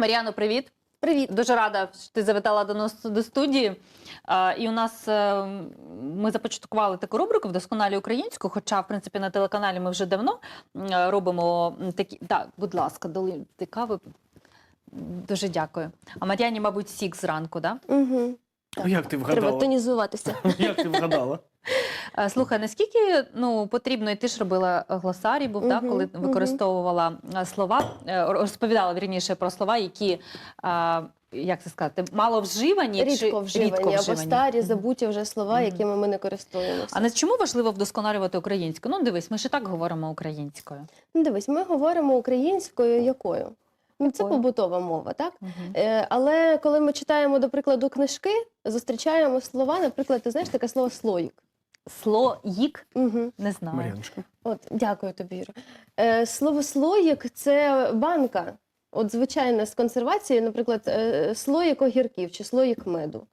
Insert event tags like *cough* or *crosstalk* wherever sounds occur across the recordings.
Мар'яно, привіт. Привіт. Дуже рада, що ти завітала до нас до студії. А, і у нас е, ми започаткували таку рубрику вдосконалі українську, хоча, в принципі, на телеканалі ми вже давно е, робимо такі. Так, будь ласка, дали кави. Дуже дякую. А Мар'яні, мабуть, сік зранку, да? Угу. Ну, Як ти Треба тонізуватися. Як ти вгадала? *laughs* Е, Слухай, наскільки ну потрібно, і ти ж робила глосарій, був да, коли використовувала е, слова, е, розповідала вірніше про слова, які е, як це сказати, мало вживані Рідко вживані, рідко або старі, забуті вже слова, Мгм. якими ми не користуємося. А на чому важливо вдосконалювати українську? Ну дивись, ми ж і так говоримо українською. Ну, дивись, ми говоримо українською якою? Ну, це побутова мова, так? Мгм. Е, але коли ми читаємо, до прикладу, книжки, зустрічаємо слова, наприклад, ти знаєш таке слово слоїк. Слоїк Угу. не знаю. Мар'яночка. От, дякую тобі, Іра. Е, слово слоїк це банка. От, звичайно, з консервації, наприклад, е, слоїк огірків чи слоїк меду.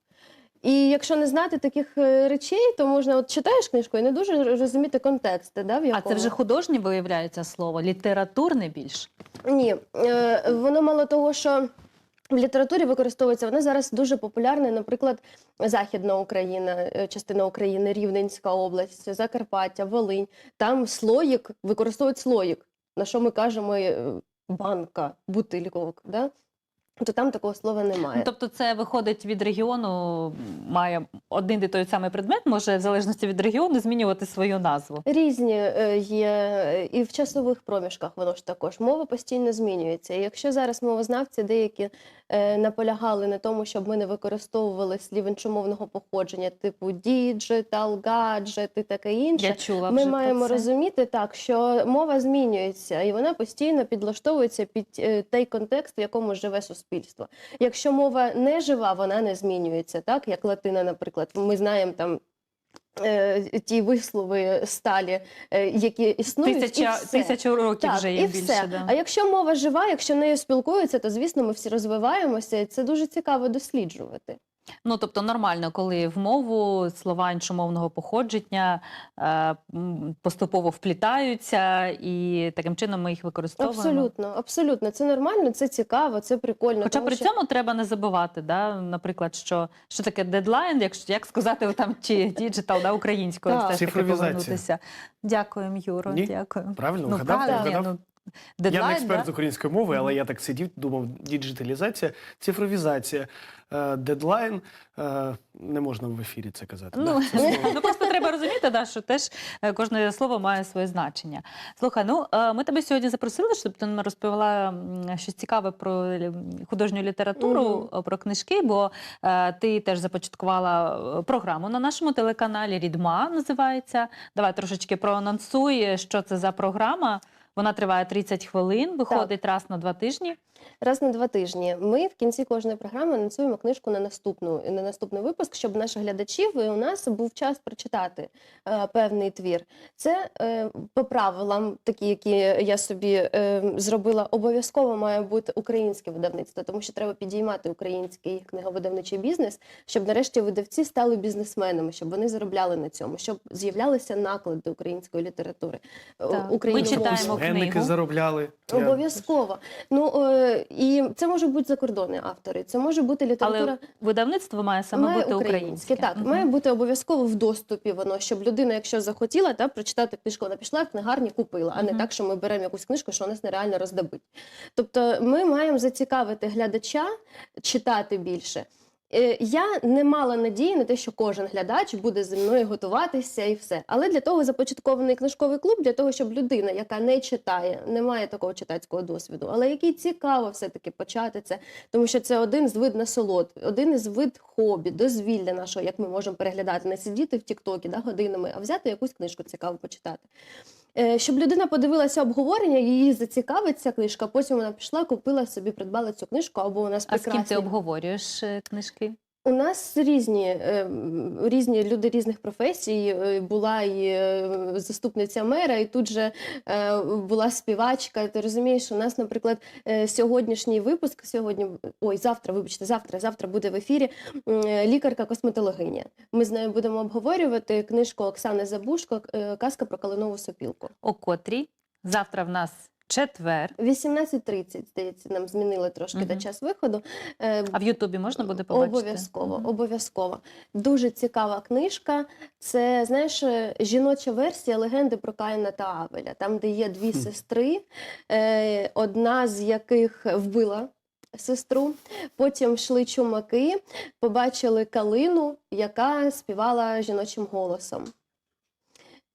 І якщо не знати таких е, речей, то можна от читаєш книжку і не дуже розуміти контексти, да, в А якому... це вже художнє виявляється слово, літературне більш. Ні, е, воно мало того, що в літературі використовується, вона зараз дуже популярна, наприклад, Західна Україна, е, частина України, Рівненська область, Закарпаття, Волинь. Там слоїк, використовують слоїк, на що ми кажемо е, банка, бутильковок. Да? То там такого слова немає. Ну, тобто, це виходить від регіону, має один і той самий предмет, може в залежності від регіону змінювати свою назву. Різні е, є і в часових проміжках воно ж також. Мова постійно змінюється. І якщо зараз мовознавці деякі е, наполягали на тому, щоб ми не використовували слів іншомовного походження, типу діджитал, гаджет і таке інше. Я чула Ми маємо про це. розуміти так, що мова змінюється, і вона постійно підлаштовується під е, той контекст, в якому живе суспільство. Якщо мова не жива, вона не змінюється, так як латина, наприклад. Ми знаємо там. е, Ті вислови сталі, е, які існують, і Тисяча, все. тисячу років Так, вже і є все. більше. Да. А якщо мова жива, якщо нею спілкуються, то звісно ми всі розвиваємося, і це дуже цікаво досліджувати. Ну тобто нормально, коли в мову слова іншомовного походження е, поступово вплітаються, і таким чином ми їх використовуємо. Абсолютно, абсолютно, це нормально, це цікаво, це прикольно. Хоча тому при що... цьому треба не забувати, да, наприклад, що, що таке дедлайн, якщо як сказати там чи діджитал да, українською, все ж таки повернутися. Дякуємо, Юро. Ні? Дякую. Правильно Ну, вгадав? правильно, Вгадав? Ну, Я не експерт з української мови, але я так сидів, думав, діджиталізація, цифровізація, е, дедлайн. е, Не можна в ефірі це казати. Ну, да, *laughs* це слово. ну просто треба розуміти, да, що теж е, кожне слово має своє значення. Слухай, ну е, ми тебе сьогодні запросили, щоб ти нам розповіла м, щось цікаве про лі- художню літературу, е, про книжки, бо е, ти теж започаткувала е, програму на нашому телеканалі Рідма називається. Давай трошечки проанонсуй, що це за програма. Вона триває 30 хвилин, виходить раз на два тижні. Раз на два тижні ми в кінці кожної програми анонсуємо книжку на наступну на наступний випуск, щоб наших глядачів і у нас був час прочитати е, певний твір. Це е, по правилам, такі, які я собі е, зробила, обов'язково має бути українське видавництво, тому що треба підіймати український книговидавничий бізнес, щоб нарешті видавці стали бізнесменами, щоб вони заробляли на цьому, щоб з'являлися наклади української літератури. е, Так. Ми читаємо книгу. заробляли. Обов'язково. Ну е, і це можуть бути закордонні автори, це може бути література. Але видавництво має саме має бути українське. Так, угу. має бути обов'язково в доступі воно, щоб людина, якщо захотіла, та прочитати книжку, вона пішла в книгарні, купила, а не так, що ми беремо якусь книжку, що у нас нереально роздобить. Тобто, ми маємо зацікавити глядача читати більше. Е, Я не мала надії на те, що кожен глядач буде зі мною готуватися і все. Але для того започаткований книжковий клуб, для того, щоб людина, яка не читає, не має такого читацького досвіду, але який цікаво все-таки почати це, тому що це один з вид насолод, один із вид хобі, дозвілля нашого, як ми можемо переглядати, не сидіти в Тіктокі да, годинами, а взяти якусь книжку цікаво почитати. Е, Щоб людина подивилася обговорення, її зацікавить ця книжка, потім вона пішла, купила собі, придбала цю книжку, або вона з А з ким ти обговорюєш е, книжки? У нас різні, е, різні люди різних професій. Е, Була і е, заступниця мера, і тут же е, була співачка. Ти розумієш, у нас, наприклад, сьогоднішній випуск, сьогодні, ой, завтра, вибачте, завтра, завтра буде в ефірі лікарка-косметологиня. Ми з нею будемо обговорювати книжку Оксани Забушко Казка про калинову сопілку. О котрій? Завтра в нас четвер. 18.30, здається, нам змінили трошки Мгм. до час виходу. Е, А в Ютубі можна буде побачити? Обов'язково, Мгм. обов'язково. Дуже цікава книжка. Це, знаєш, е, жіноча версія легенди про Каїна та Авеля, там, де є дві сестри, е, одна з яких вбила сестру. Потім йшли чумаки, побачили калину, яка співала жіночим голосом.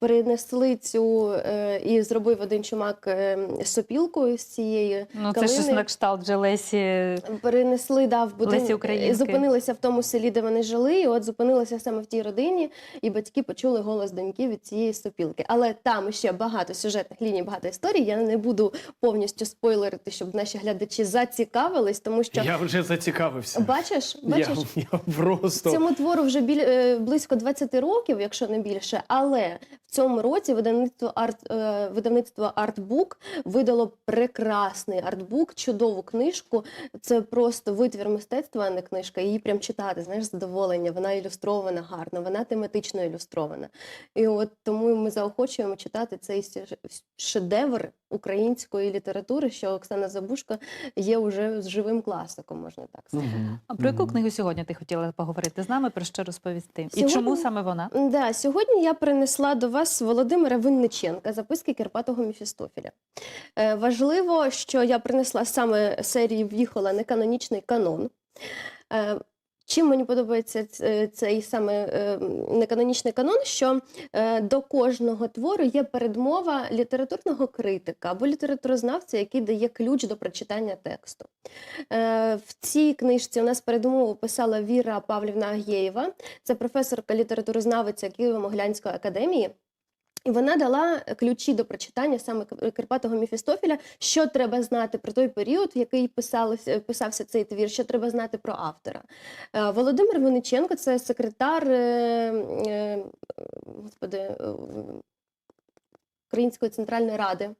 Перенесли цю е, і зробив один чумак е, сопілку з цієї Ну, це щось калини. на кшталт вже Лесі. Перенесли да, в Лесі будинок, Українки. зупинилися в тому селі, де вони жили, і от зупинилися саме в тій родині, і батьки почули голос доньки від цієї сопілки. Але там ще багато сюжетних ліній, багато історій. Я не буду повністю спойлерити, щоб наші глядачі зацікавились, тому що Я вже зацікавився. бачиш, бачиш. я просто Цьому твору вже біль, е, близько 20 років, якщо не більше. Але цьому році видавництво арт е, видавництво Артбук видало прекрасний артбук, чудову книжку. Це просто витвір мистецтва, а не книжка. Її прям читати, знаєш, задоволення. Вона ілюстрована гарно, вона тематично ілюстрована. І от тому ми заохочуємо читати цей шедевр української літератури, що Оксана Забушко є уже живим класиком, можна так сказати. Мгм. А про яку книгу сьогодні ти хотіла поговорити з нами? Про що розповісти? І чому саме вона? Да, сьогодні я принесла до вас Володимира Винниченка записки Карпатого Міфістофіля. Е, важливо, що я принесла саме серії В'їхала неканонічний канон. Е, Чим мені подобається цей саме е, неканонічний канон, що е, до кожного твору є передмова літературного критика або літературознавця, який дає ключ до прочитання тексту. Е, В цій книжці у нас передмову писала Віра Павлівна Агєєва, це професорка літературознавиця Києво-Могилянської академії. І вона дала ключі до прочитання саме Кар- Карпатого Міфістофіля, що треба знати про той період, в який писалося, писався цей твір, що треба знати про автора. Е, Володимир Винниченко це секретар е, е, господи, е, Української центральної ради.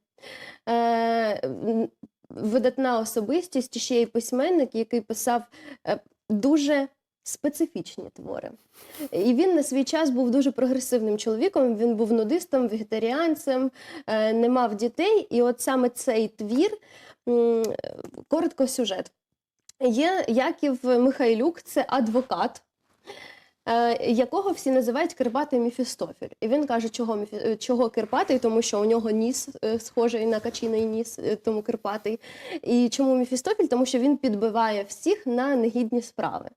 Е, Видатна особистість, ще й письменник, який писав е, дуже специфічні твори. І він на свій час був дуже прогресивним чоловіком. Він був нудистом, вегетаріанцем, е, не мав дітей. І от саме цей твір, коротко сюжет. Є Яків Михайлюк, це адвокат. е, Якого всі називають Кирпатий Міфістофіль. І він каже, чого, Міфі- чого Кирпатий, тому що у нього ніс е, схожий на качиний ніс, тому Кирпатий. І чому Міфістофіль? Тому що він підбиває всіх на негідні справи.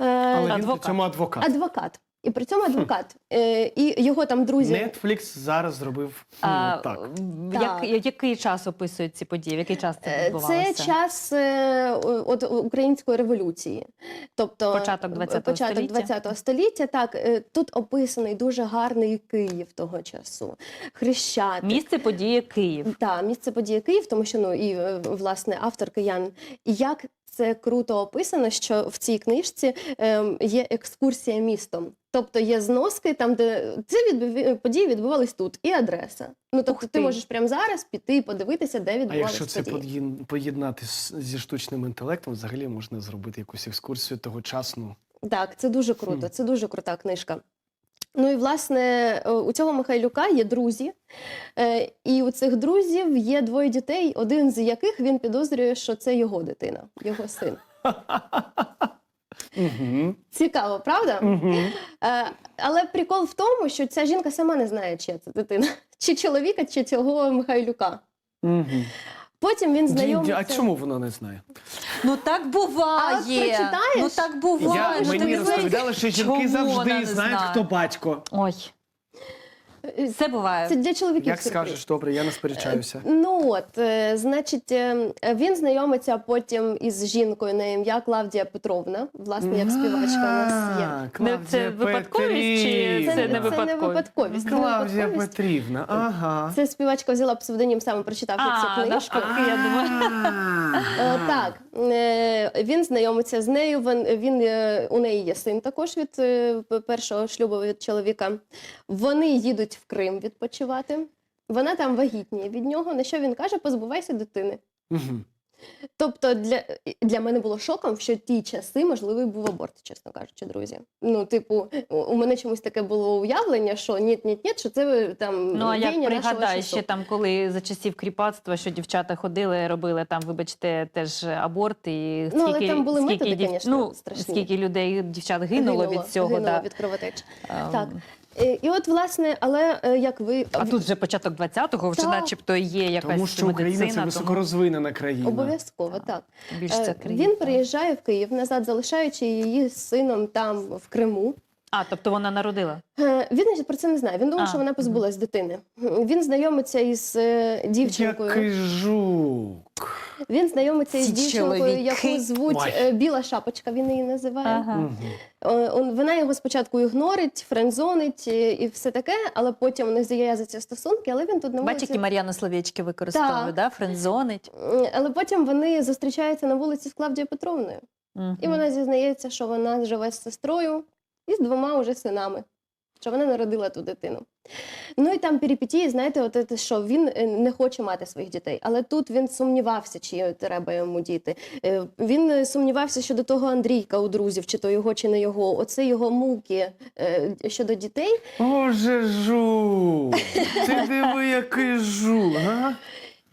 Е, Але він при адвокат. цьому адвокат. Адвокат. І при цьому адвокат. Е, і його там друзі. Netflix зараз зробив ну, А, так. м, Так. Як, який час описують ці події? В який час це Е, відбувалося? Це час е, от української революції, тобто Початок 20-го початок століття. 20-го століття. Так е, тут описаний дуже гарний Київ того часу, Хрещатик. Місце події Київ. Так, місце події Київ, тому що ну і е, власне автор киян. І як це круто описано, що в цій книжці ем, є екскурсія містом. Тобто є зноски, там де ці відбив... події відбувались тут, і адреса. Ну тобто, ти ти. можеш прямо зараз піти і подивитися, де А відбувалися якщо це події. поєднати зі штучним інтелектом, взагалі можна зробити якусь екскурсію тогочасну. Так, це дуже круто, Хм. це дуже крута книжка. Ну і власне е, у цього Михайлюка є друзі, е, і у цих друзів є двоє дітей, один з яких він підозрює, що це його дитина, його син. *laughs* Угу. Цікаво, правда? Угу. Але прикол в тому, що ця жінка сама не знає, чия це дитина, *laughs* чи чоловіка, чи цього Михайлюка. Угу. Потім він знайомиться. А чому вона не знає? Ну так буває. А прочитаєш? Ну так буває. Я, що мені розповідали, що жінки завжди знають, знає. хто батько. Ой, це буває. Це для чоловіків. Як сюрприз. скажеш, добре, я не сперечаюся. Ну от, е, значить, е, він знайомиться потім із жінкою на ім'я Клавдія Петровна, власне, як співачка у нас є. Клавдія це випадковість чи Це, це не не випадковість? випадковість. це не Клавдія випадковість. Петрівна, ага. Це співачка взяла псевдонім, саме прочитавши А, цю книжку. навпаки, я думаю. Е, Так, е, він знайомиться з нею. Він, він е, у неї є син також від е, п- першого шлюбу від чоловіка. Вони їдуть в Крим відпочивати. Вона там вагітніє від нього. На що він каже: позбувайся дитини. Мгм. Тобто для, для мене було шоком, що ті часи можливий був аборт, чесно кажучи, друзі. Ну, типу, у- мене чомусь таке було уявлення, що ні, ні, ні, що це там Ну а як пригадай, ще там, коли за часів кріпацтва, що дівчата ходили, робили там, вибачте, теж аборт, і Ну, але там були скільки, методи, дів- конечно, ну, страшні. скільки людей, дівчат гинуло, від цього. гинуло да. від кровотеч. Ем, Так. Е, І от, власне, але е, як ви А тут вже початок 20-го, вже Так. начебто є якась Тому що Україна це медицина, високорозвинена країна. обов'язково Так. так. більш Е, це країна. Він приїжджає в Київ назад, залишаючи її з сином там в Криму. А, тобто вона народила? Е, Він значить, про це не знає. Він думав, А, що вона позбулась дитини. Він знайомиться із е, дівчинкою. Який жук. Він знайомиться із Ці дівчинкою, чоловіки. яку звуть Ой. е, Біла Шапочка. Він її називає. Ага. Е, Вона його спочатку ігнорить, френдзонить і все таке, але потім у них з'являються стосунки, але він тут на вулиці. які Мар'яна словечки використовує, да? френдзонить. Е, Але потім вони зустрічаються на вулиці з Клавдією Петровною. Мгм. І вона зізнається, що вона живе з сестрою і з двома уже синами, що вона народила ту дитину. Ну і там перипетії, знаєте, от це, що він е, не хоче мати своїх дітей, але тут він сумнівався, чи треба йому діти. Е, Він е, сумнівався щодо того Андрійка у друзів, чи то його, чи не його. Оце його муки щодо дітей. Боже жук. Ти диви, який жук. А?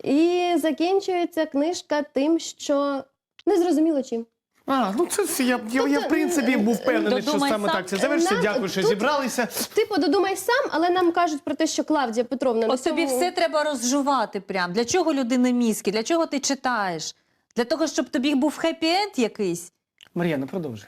І закінчується книжка тим, що не зрозуміло чим. А, ну це ж я, я, я в Тобто, принципі був впевнений, що додумай саме сам. так це завершиться. Нам Дякую, що тут- зібралися. Типу, додумай сам, але нам кажуть про те, що Клавдія Петровна на Ось тобі цьому- все треба розжувати прям. Для чого людини мізки? Для чого ти читаєш? Для того, щоб тобі був хеппі-енд якийсь? Мар'яна, продовжуй.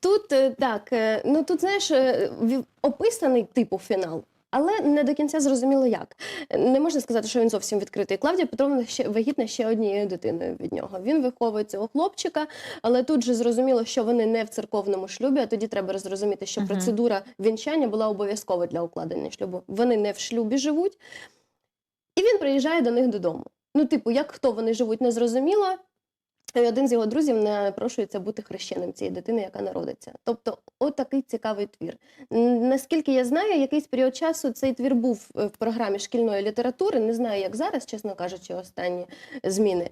Тут е, так, е, ну тут знаєш, е, ві- описаний типу фінал. Але не до кінця зрозуміло як. Не можна сказати, що він зовсім відкритий. Клавдія Петровна ще вагітна ще однією дитиною від нього. Він виховує цього хлопчика, але тут же зрозуміло, що вони не в церковному шлюбі. А тоді треба зрозуміти, що Мгм. процедура вінчання була обов'язкова для укладення шлюбу. Вони не в шлюбі живуть, і він приїжджає до них додому. Ну, типу, як хто вони живуть, не зрозуміло. І один з його друзів напрошується бути хрещеним цієї дитини, яка народиться. Тобто, отакий цікавий твір. Наскільки я знаю, якийсь період часу цей твір був е, в програмі шкільної літератури. Не знаю, як зараз, чесно кажучи, останні зміни.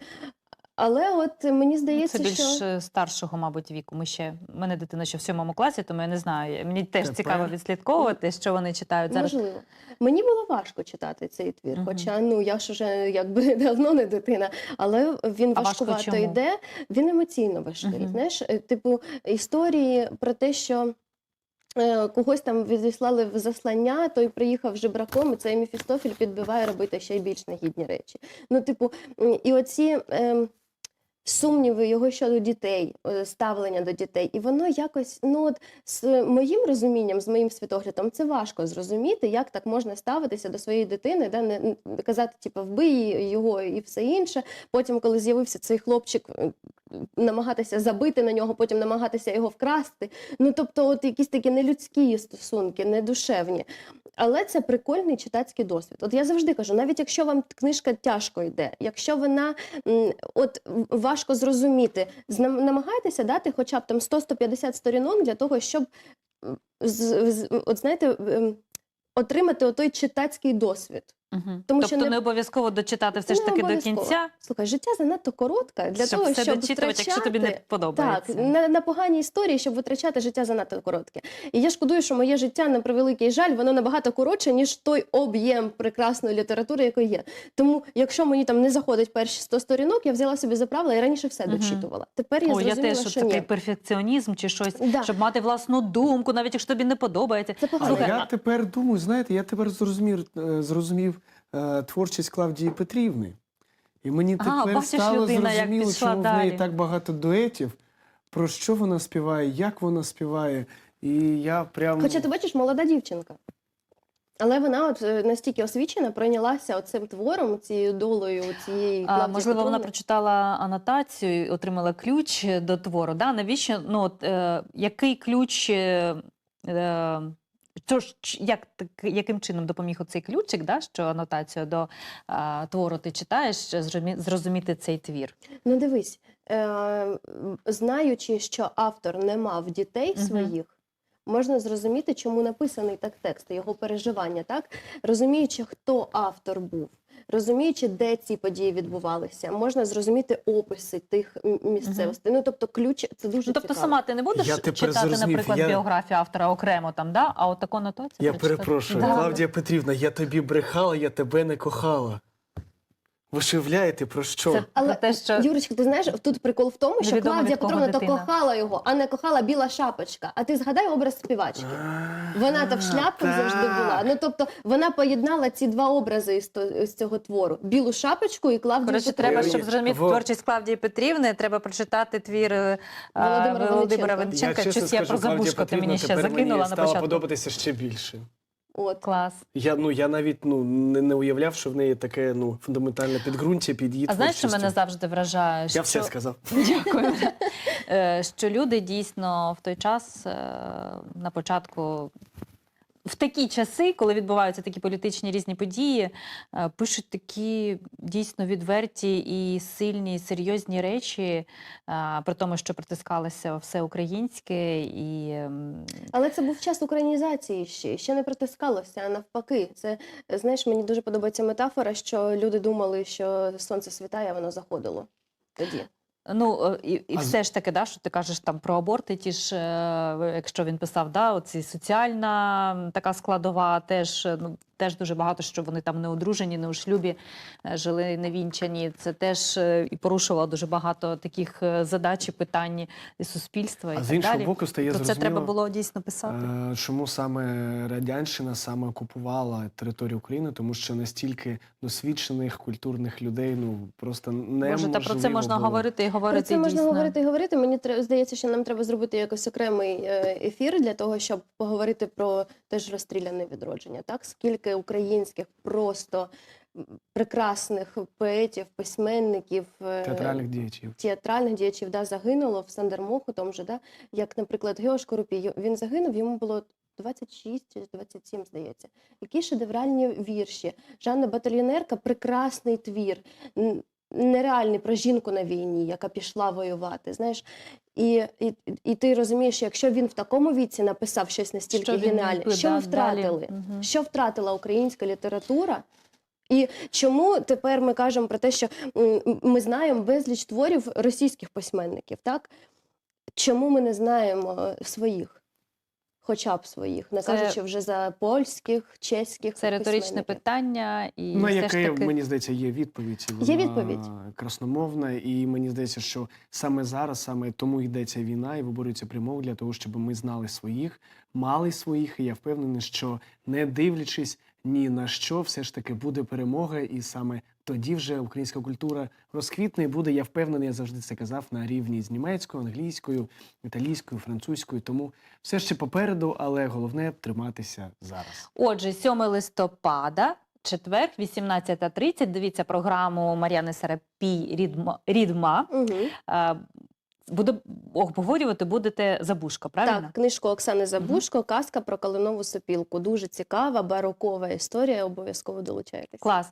Але от мені здається, Це більш що е, старшого, мабуть, віку. Ми ще в мене дитина ще в сьомому класі, тому я не знаю. Мені теж Тепер? цікаво відслідковувати, що вони читають зараз. можливо. Мені було важко читати цей твір, Мгм. хоча ну я ж уже якби *laughs* давно не дитина, але він А важко важкувато чому? йде. Він емоційно важкий. Мгм. Знаєш, Е, типу історії про те, що. е, Когось там відіслали в заслання, той приїхав жебраком, і цей Мефістофіль підбиває робити ще й більш негідні речі. Ну, типу, і оці ем, сумніви його щодо дітей, е, ставлення до дітей, і воно якось, ну от з моїм розумінням, з моїм світоглядом, це важко зрозуміти, як так можна ставитися до своєї дитини, да, не не казати, типу, вбий його і все інше. Потім, коли з'явився цей хлопчик, е, намагатися забити на нього, потім намагатися його вкрасти. Ну тобто, от якісь такі нелюдські стосунки, недушевні. Але це прикольний читацький досвід. От я завжди кажу, навіть якщо вам книжка тяжко йде, якщо вона от важко зрозуміти, намагайтеся дати хоча б там 100-150 сторінок для того, щоб от знаєте, отримати отой читацький досвід. Угу. Тому тобто що не- не обов'язково дочитати все ж таки до кінця, Слухай, життя занадто коротке для щоб того, все щоб дочитувати, якщо тобі не подобається. Так, на, на поганій історії, щоб витрачати життя занадто коротке. І я шкодую, що моє життя на превеликий жаль, воно набагато коротше, ніж той об'єм прекрасної літератури, який є. Тому, якщо мені там не заходить перші 100 сторінок, я взяла собі за правило і раніше все Мгм. дочитувала. Тепер я О, я теж що такий ні. перфекціонізм чи щось, Да. щоб мати власну думку, навіть якщо тобі не подобається. Це погано. Але я тепер думаю, знаєте, я тепер зрозумів, е, зрозумів е, творчість Клавдії Петрівни. І мені А, тепер бачиш, стало людина, зрозуміло, чому в неї так багато дуетів, про що вона співає, як вона співає. І я прям. Хоча ти бачиш, молода дівчинка. Але вона от е, настільки освічена, пройнялася оцим твором, цією долею цієї А, можливо, вона прочитала анотацію, і отримала ключ до твору. Да? Навіщо? Ну, от, е, який ключ, е, е, то ж, як, так, яким чином допоміг оцей ключик, да, що анотацію до е, твору ти читаєш, зрозумі- зрозуміти цей твір? Ну дивись, е, знаючи, що автор не мав дітей угу. своїх, можна зрозуміти, чому написаний так текст, його переживання, так? Розуміючи, хто автор був. Розуміючи, де ці події відбувалися, можна зрозуміти описи тих місцевостей. Ну тобто, ключ це дуже Ну, тобто цікаво. сама ти не будеш Я читати, зрозумів, наприклад, я- біографію автора окремо там, да? а от таку нотацію Я перепрошую, Да. Клавдія Петрівна, я тобі брехала, я тебе не кохала. Ви ж уявляєте, про що? Це Але те, що Юрочка, ти знаєш, тут прикол в тому, що Невідомо, Клавдія від кого Петровна то дитина. кохала його, а не кохала біла шапочка. А ти згадай образ співачки. Вона та в шляпках завжди була. Ну тобто вона поєднала ці два образи із, то- з цього твору: білу шапочку і Клавдію Коротше, Петровну. треба, щоб зрозуміти во- творчість Клавдії Петрівни, треба прочитати твір е, Володимира Володимира. Венченка. Щось я про Клавдія забушко ти Петрівна мені ще тепер закинула на стала початку. подобатися ще більше. От. Клас. Я, ну, я навіть ну, не, не уявляв, що в неї таке ну, фундаментальне підґрунтя під її А знаєш, що творчістю. мене завжди вражає? Я що... все сказав. *laughs* Дякую. Е, Що люди дійсно в той час е, на початку. В такі часи, коли відбуваються такі політичні різні події, е, пишуть такі дійсно відверті і сильні, серйозні речі, е, при тому, що притискалося все українське і ем, Але це був час українізації ще, ще не притискалося, а навпаки. Це знаєш, мені дуже подобається метафора, що люди думали, що сонце світає, воно заходило тоді. Ну е, і, і А з- все ж таки, да, що ти кажеш там про аборти, ті ж, е, якщо він писав, да, оці соціальна така складова, теж е, ну теж дуже багато, що вони там не одружені, не у шлюбі е, жили невінчані. Це теж е, і порушувало дуже багато таких е, задач і питань і суспільства. І А так з іншого далі. боку, стає Про це зрозуміло, треба було дійсно писати. Е, Чому саме радянщина саме окупувала територію України? Тому що настільки досвідчених культурних людей ну просто неможливо Може, та про це можна було. говорити і говорити Про це можна дійсно. говорити і говорити. Мені тре- здається, що нам треба зробити якось окремий е, ефір для того, щоб поговорити про теж розстріляне відродження. Так, скільки українських просто прекрасних поетів, письменників, е, театральних діячів. театральних діячів да, загинуло в Сандермоху, тому же, да, як, наприклад, Геош Корупій, він загинув, йому було 26 чи 27, здається. Які шедевральні вірші. Жанна Батальйонерка прекрасний твір, нереальний про жінку на війні, яка пішла воювати. Знаєш, і, і, і ти розумієш, якщо він в такому віці написав щось настільки Що геніальне, що ми втратили? Мгм. Що втратила українська література? І чому тепер ми кажемо про те, що ми знаємо безліч творів російських письменників, так? Чому ми не знаємо своїх? Хоча б своїх, не Це- кажучи вже за польських, чеських Це риторичне питання, і На яке, таки мені здається, є відповідь. Є відповідь. красномовна, і мені здається, що саме зараз, саме тому йдеться війна і виборюється примов для того, щоб ми знали своїх, мали своїх. І я впевнений, що не дивлячись ні на що, все ж таки буде перемога, і саме тоді вже українська культура розквітне і буде. Я впевнений, я завжди це казав на рівні з німецькою, англійською, італійською, французькою. Тому все ще попереду, але головне триматися зараз. Отже, 7 листопада, четвер, 18.30. Дивіться програму Мар'яни Сарапій «Рідма». Рідма. Угу. Буде обговорювати будете забушка, правильно? Так, книжку Оксани Забушко, казка про калинову сопілку. Дуже цікава, барокова історія. Обов'язково долучайтесь. Клас.